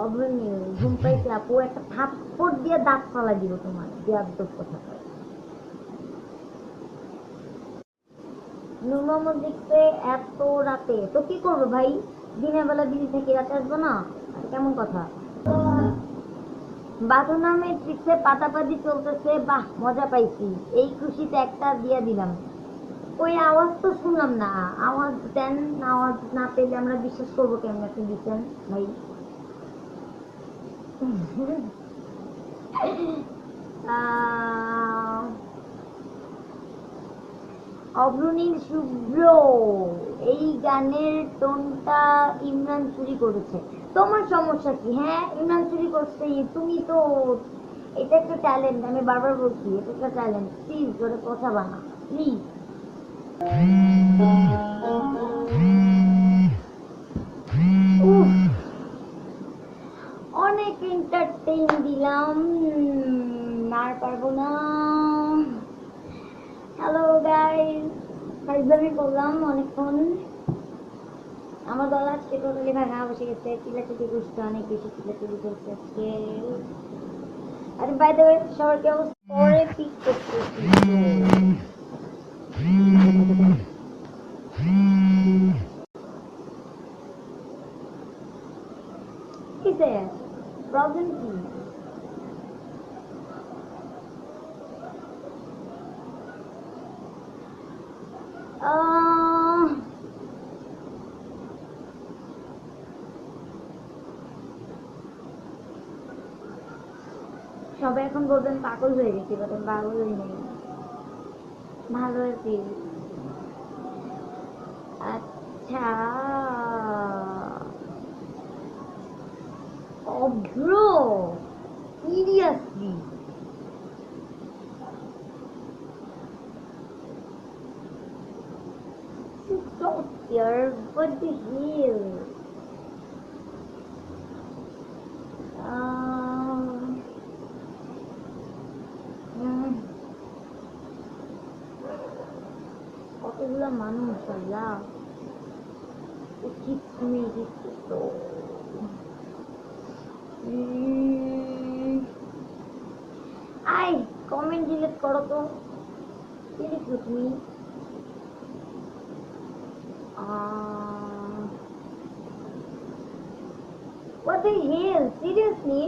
অগ্রণী ঘুম পাইছে আপু, একটা থাপ্পড় দিয়ে দাঁত ফালা দিব তোমার বেয়াদব কথা নূর মোহাম্মদ লিখছে এত রাতে, তো কি করব ভাই? দিনের বেলা বিজি থেকে, রাতে আসব না? কেমন কথা? বাদু নামে পাতাপাতি চলতেছে, বাহ, মজা পাইছি। এই খুশিতে একটা দিয়া দিলাম। ওই আওয়াজ তো শুনলাম না, আওয়াজ দেন, আওয়াজ না পেলে আমরা বিশ্বাস করব কেমন, আপনি দিচ্ছেন, ভাই? আহ, অগ্রণীর শুভ্র এই গানের টোনটা ইমরান চুরি করেছে। তোমার সমস্যা কি? হ্যাঁ ইমরান চুরি করছে। তুমি তো এটা একটা ট্যালেন্ট আমি বারবার বলছি এটা একটা ট্যালেন্ট প্লিজ করে কথা বানা। প্লিজ অনেক এন্টারটেইন দিলাম। আর পারব না। হ্যালো গাইস ফাইজলামি করলাম অনেকক্ষণ আমার গলা আজকে টোটালি ভাঙা বসে গেছে। চিল্লাচিল্লি করছে অনেক বেশি চিল্লাচিল্লি করছে আজকে। আরে বাই দ্য ওয়ে সবাইকে অবস্থা? পরে পিক করতেছি। সবাই এখন বলবেন পাগল হয়ে গেছি বলবেন পাগল হয়ে নেই ভালো আছি। আচ্ছা। Abhra seriously here, what the hell? মানুষ আল্লাহ উচিত তুমি দিচ্ছি তো উম, আই কমেন্ট ডিলিট করো তো কি লিখছো তুমি আহ, What the hell? Seriously?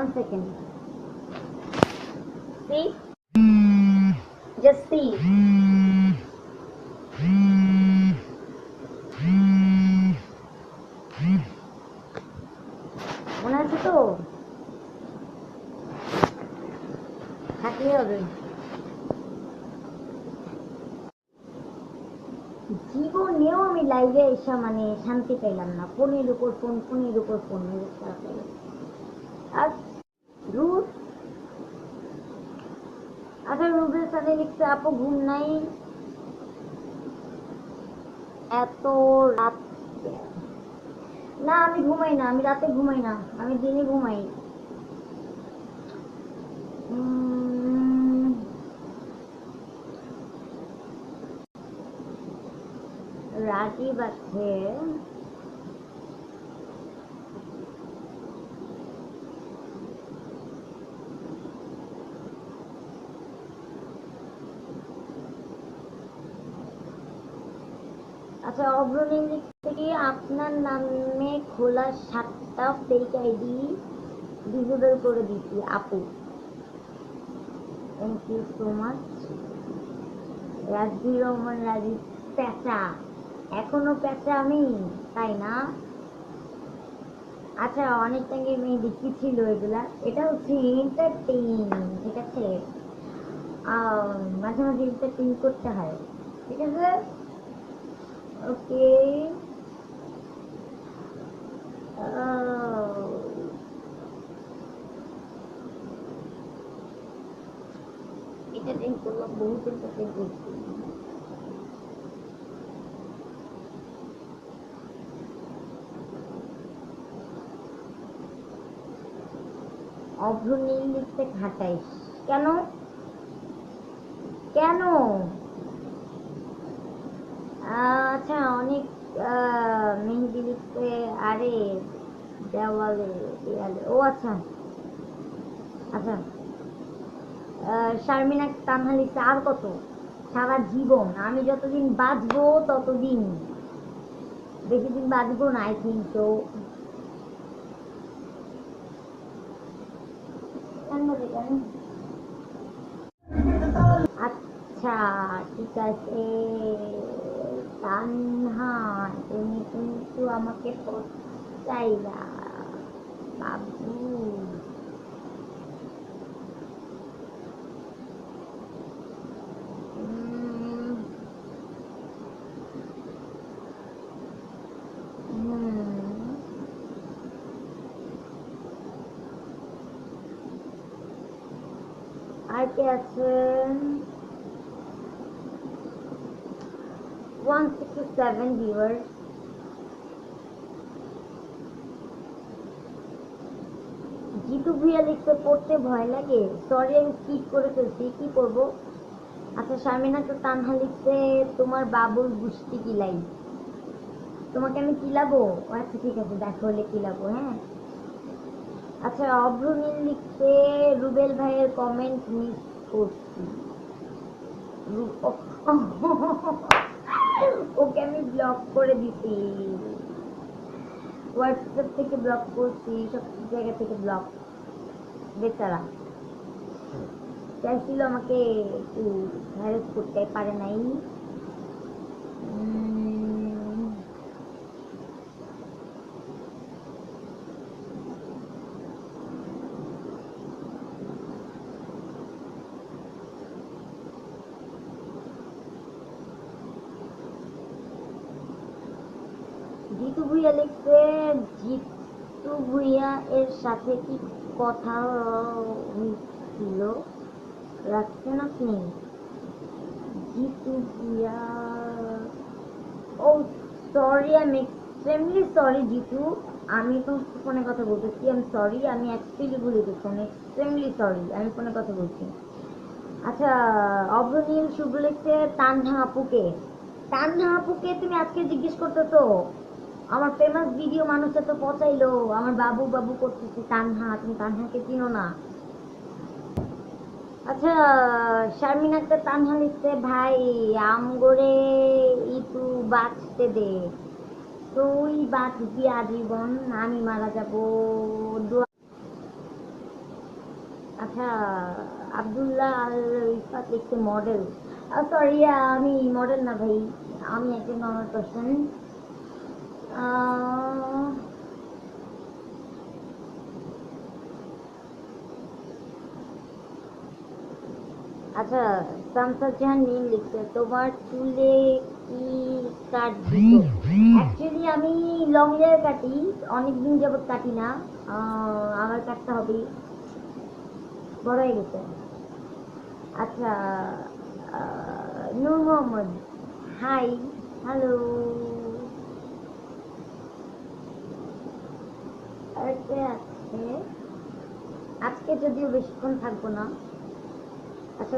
One second. See? Just see. মনে আছে আমি লাইভে এসে মানে শান্তি পেলাম না ফোনের উপর ফোন ফোনের উপর ফোন গেছে। আর রুট আচ্ছা রুবের সাথে লিখছে আপু ঘুম নাই। এত রাত না, আমি ঘুমাই না, আমি রাতে ঘুমাই না, আমি দিনে ঘুমাই। রাজীব আছে। আচ্ছা অগ্রণী লিখ থেকে আপনার নামে খোলা সাতটা ফেক আইডি ডিসেবল করে দিচ্ছি আপু। Thank you so much Rajbir Rahman Rajib পেঁচা। এখনও পেঁচা আমি তাই না? আচ্ছা অনেক টাইমে মেহেদি কি ছিল এগুলা। এটা হচ্ছে এন্টারটেইন ঠিক আছে? মাঝে মাঝে এন্টারটেইন করতে হয়, ঠিক আছে? ওকে এটা দিন করলাম বহুত এন্টারটেইন করছি অভ্রনীল লিখতে খাটাইস কেন কেন আচ্ছা অনেক আহ, মেহেদি লিখতে আরে, দেওয়ালে দেওয়ালে, ও আচ্ছা আচ্ছা। শারমিনা তানহা লিখতে আর কত? সারা জীবন, আমি যতদিন বাঁচবো ততদিন। বেশি দিন বাঁচবো না আই থিঙ্ক তো আচ্ছা ঠিক আছে। Tanha un, un idioma que for sair da babu. Hum. Hum. I guess one six seven viewers Jitu Bhuiyan লিখতে পড়তে ভয় লাগে। সরি আমি স্কিপ করে ফেলছি, কি করব? আচ্ছা শারমিনা, তো তানহা লিখতে তোমার বাবুর গুষ্টি কিলাই তোমাকে আমি কিলাবো? আচ্ছা ঠিক আছে, দেখো হলে কিলাবো হ্যাঁ? আচ্ছা অভ্রনীল লিখতে রুবেল ভাইয়ের কমেন্ট মিস করছি। ওকে আমি ব্লক করে দিছি। হোয়াটসঅ্যাপ থেকে ব্লক করছি, সব জায়গা থেকে ব্লক বেচারা। চাইছিল আমাকে একটু হ্যারেস করতে, পারে নাই। জিতু ভুইয়া লিখছে, জিতু ভুইয়া এর সাথে কি কথা হয়েছিল রাখছেন আপনি জিতু ভুইয়া ও সরি আমি এক্সট্রিমলি সরি জিতু। আমি তো ফোনে কথা বলতেছি। আমি সরি আমি অ্যাকচুয়ালি ভুলে গেছি এক্সট্রিমলি সরি আমি ফোনে কথা বলছি। আচ্ছা অভ্রনীল শুভ লিখছে তানহা আপুকে। তানহা আপুকে তুমি আজকে জিজ্ঞেস করতেছো? আমার ফেমাস ভিডিও মানুষে তো পচাইলো। আমার বাবু বাবু করতেছে, তানহা, তুমি তানহাকে চিনো না। আচ্ছা শারমিন একটা তানহা লিখছে, ভাই, আমগরে ইতু বাঁচতে দে। তুই বাঁচবি আজীবন, আমি মারা যাব আচ্ছা আব্দুল্লাহ আল রিফাত লিখছে মডেল সরি আমি মডেল না ভাই, আমি একজন নর্মাল পার্সন আচ্ছা শামসাদ জাহান নীল লিখছে তোমার চুলে কি কাট অ্যাকচুয়ালি আমি লং হেয়ার কাটি অনেক দিন যাবত কাটি না। আমার কাটতে হবে। বড় হয়ে গেছে। আচ্ছা নূর মোহাম্মদ হাই হ্যালো বসে আছে। আজকে যদিও বেশিক্ষণ থাকব না। আচ্ছা